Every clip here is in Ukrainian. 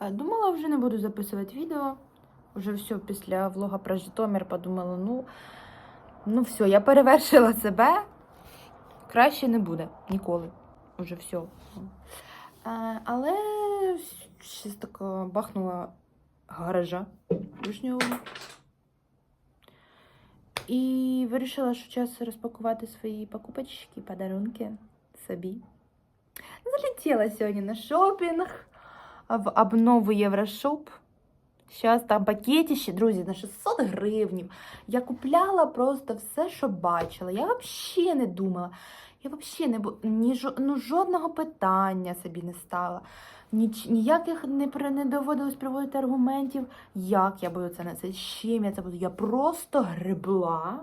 Думала, вже не буду записувати відео. Вже все після влога про Житомир подумала, ну, ну все, я перевершила себе. Краще не буде ніколи. Уже все. Але щось така бахнула гаража вишнього. І вирішила, що час розпакувати свої покупочки, подарунки собі. Залетіла сьогодні на шопінг в обнову Єврошоп. Зараз там пакетище, друзі, на 600 гривнів. Я купляла просто все, що бачила. Я взагалі не думала. Я взагалі не бу... ні, ну, жодного питання собі не стала. Ніч... Ніяких не, при- не доводилось приводити аргументів, як я буду це на це, з чим я це буду. Я просто гребла,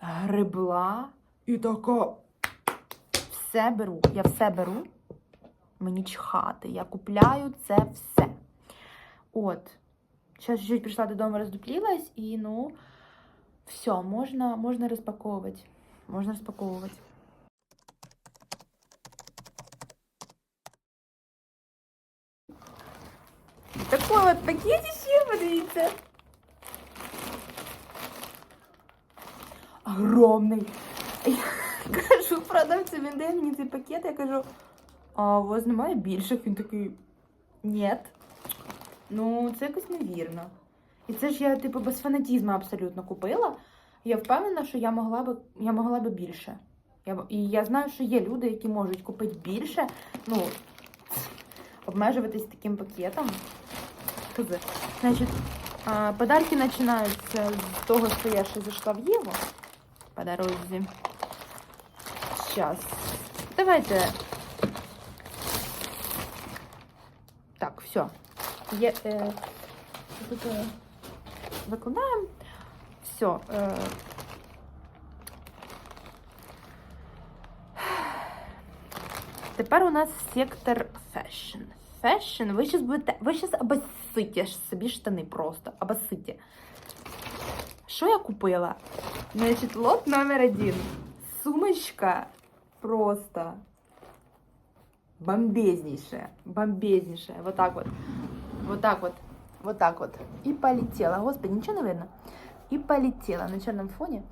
гребла і така все беру. Я все беру. Мені чхати. Я купляю це все. От. Зараз чуть-чуть прийшла додому, роздуплілась, і ну, все, можна, можна розпаковувати. Можна розпаковувати. Такой от пакетище, подивіться. Огромний. Я кажу, продавцю, він дає мені цей пакет, я кажу, а у вас немає більших? Він такий, ні. Ну, це якось невірно. І це ж я, типу, без фанатізму абсолютно купила. Я впевнена, що я могла би, я могла би більше. Я, і я знаю, що є люди, які можуть купити більше. Ну, обмежуватись таким пакетом. Значить, подарки починаються з того, що я ще зайшла в Єву по дорозі. Сейчас. Давайте. Так, все. Є, е, тут, е, викладаємо. Все. Е, Тепер у нас сектор фешн. Фешн. Ви зараз будете. Ви зараз обосите ж собі штани просто. Обосите. Що я купила? Значить, лот номер один. Сумочка просто бомбезнейшая. Бомбезнейшая. Вот так вот. Вот так вот. Вот так вот. И полетела. Господи, ничего не видно. И полетела на черном фоне.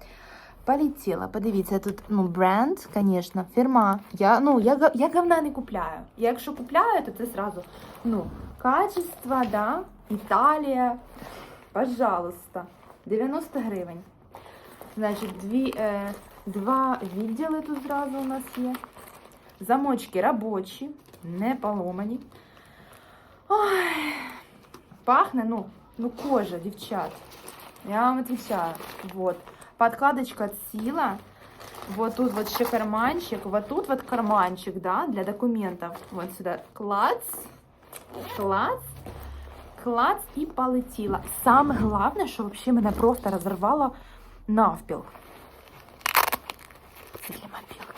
Полетіла. Подивіться, тут ну, бренд, звісно, фірма. Я, ну, я, я говна не купляю. Я якщо купляю, то це сразу, ну, качество, да, Італія. Пожалуйста. 90 гривень. Значить, дві, е, два відділи тут зразу у нас є. Замочки робочі, не поломані. Ой, пахне, ну, ну кожа, дівчат. Я вам отвечаю. Вот. Подкладочка ціла. Вот тут вот ще карманчик. Вот тут вот карманчик, да, для документов. Вот сюда. Клац. Клац. Клац і полетіла. Саме головне, що взагалі мене просто розірвало навпіл. Це для мобілки.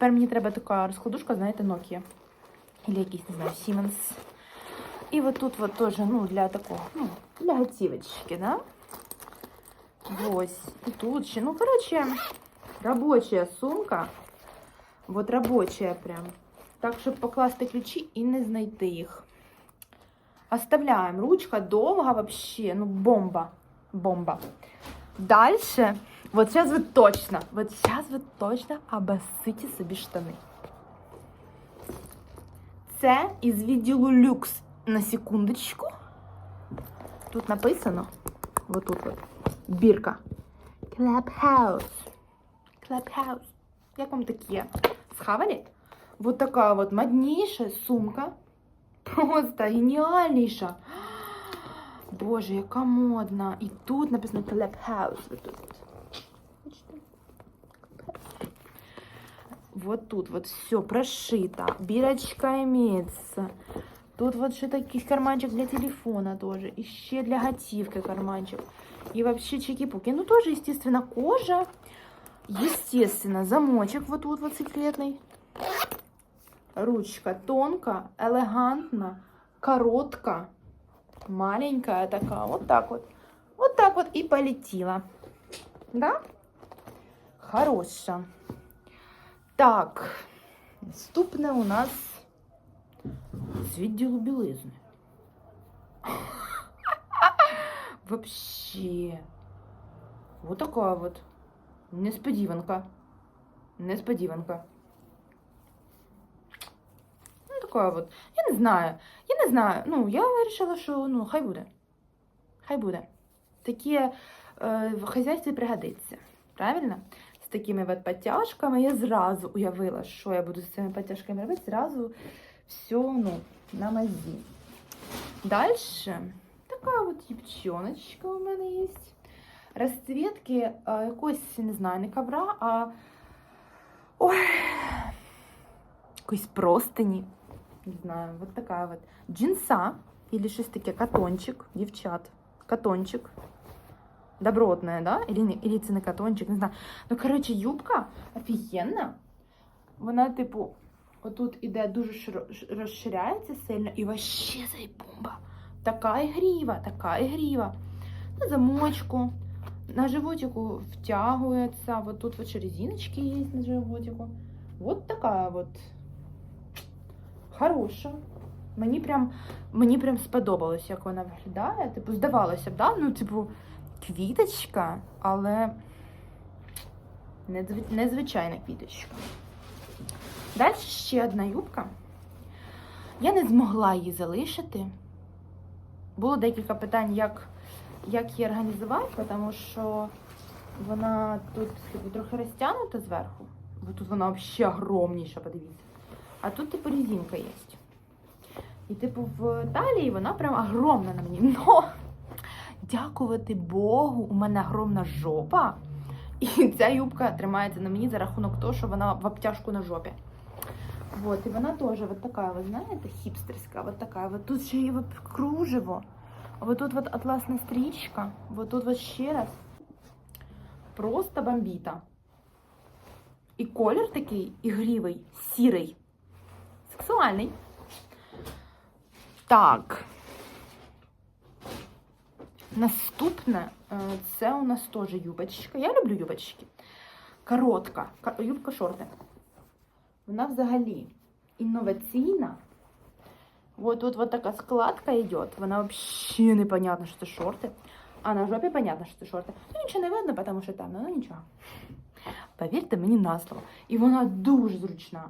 Тепер мені треба така розкладушка, знаєте, Nokia. Или якийсь, не знаю, Siemens. І вот тут вот тоже, ну, для такого, ну, для готівочки, да? Ось. І тут ще, ну, короче, робочая сумка. Вот робочая прям. Так, щоб покласти ключі і не знайти їх. Оставляємо. Ручка довга вообще, ну, бомба. Бомба. Дальше, вот сейчас вы точно, вот сейчас вы точно обоссите собі штани. Це із відділу люкс. На секундочку. Тут написано, вот тут вот, бірка. Clubhouse. Clubhouse. Як вам такі? Схавали? Вот така вот модніша сумка. Просто геніальніша. Боже, яка модна. І тут написано Clubhouse. Вот тут. Вот тут вот все прошито. Бирочка имеется. Тут вот что таких карманчик для телефона тоже. Еще для готивки карманчик. И вообще чеки-пуки. Ну, тоже, естественно, кожа. Естественно, замочек вот тут вот секретный. Ручка тонко, элегантно, коротко, маленькая такая. Вот так вот. Вот так вот и полетела. Да? Хорошая. Так. Наступне у нас з відділу білизни. Вообще. Вот такая вот. Несподіванка. Несподіванка. Ну, такая вот. Я не знаю. Я не знаю. Ну, я вирішила, що ну, хай буде. Хай буде. Таке е, в хазяйстві пригодиться. Правильно? Такими от підтяжками я зразу уявила, що я буду з цими підтяжками робити. Зразу все ну, на мазі. Дальше така от дівчоночка у мене є. Розцвітки е, якось, не знаю, не ковра, а ой, якоїсь простині. Не знаю, вот така вот. Джинса, или щось таке, катончик, дівчат. Катончик. Добротная, да? Или, или це не катончик, не знаю. Ну, коротше, юбка офігенна. Вона, типу, отут іде дуже розширяється сильно і вообще зайбомба. Така ігріва, така ігріва. На замочку, на животику втягується. Вот тут вот резиночки є на животику. Вот така вот хороша. Мені прям, мені прям сподобалось, як вона виглядає. Типу, здавалося б, да? Ну, типу, квіточка, але незвичайна квіточка. Далі ще одна юбка. Я не змогла її залишити. Було декілька питань, як, як її організувати, тому що вона тут типу, трохи розтягнута зверху. Бо тут вона взагалі огромніша, подивіться. А тут, типу, резинка є. І, типу, в талії вона прям огромна на мені. Но, дякувати Богу, у мене огромна жопа. І ця юбка тримається на мені за рахунок того, що вона в обтяжку на жопі. Вот, і вона теж вот така, ви знаєте, хіпстерська, вот така. Вот тут ще є вот кружево. Вот тут вот атласна стрічка. Вот тут вот ще раз. Просто бомбіта. І колір такий ігрівий, сірий, сексуальний. Так. Наступне е, це у нас теж юбочка. Я люблю юбочки. Коротка. ка- Юбка шорти. Вона взагалі інноваційна. Вот тут вот така складка йде. Вона взагалі непонятно, що це шорти. А на жопі понятно, що це шорти. Ну нічого не видно, тому що темно, ну нічого. Повірте мені на слово. І вона дуже зручна.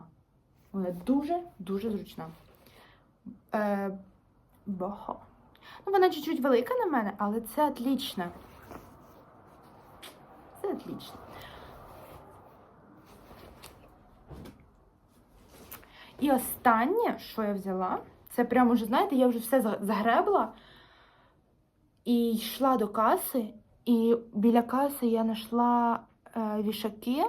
Вона дуже-дуже зручна. Е, бохо. Ну, вона чуть-чуть велика на мене, але це отлично. Це отлично. І останнє, що я взяла, це прямо вже, знаєте, я вже все загребла і йшла до каси, і біля каси я знайшла е, вішаки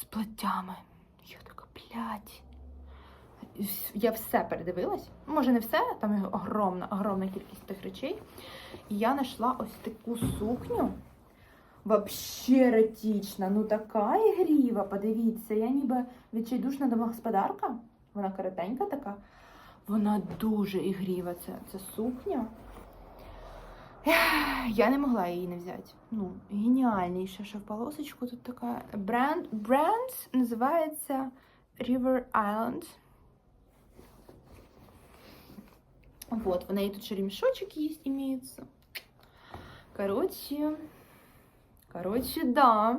з платтями. Я така, блядь. Я все передивилась. Може, не все, там огромна, огромна кількість тих речей. І я знайшла ось таку сукню. Вообще еротична, ну така ігріва, подивіться, я ніби відчайдушна домогосподарка. Вона коротенька така. Вона дуже ігріва, ця, ця сукня. Я не могла її не взяти. Ну, в полосочку тут така. Бренд, бренд називається River Island. Вот, в и тут же ремешочек есть, имеется. Короче, короче, да.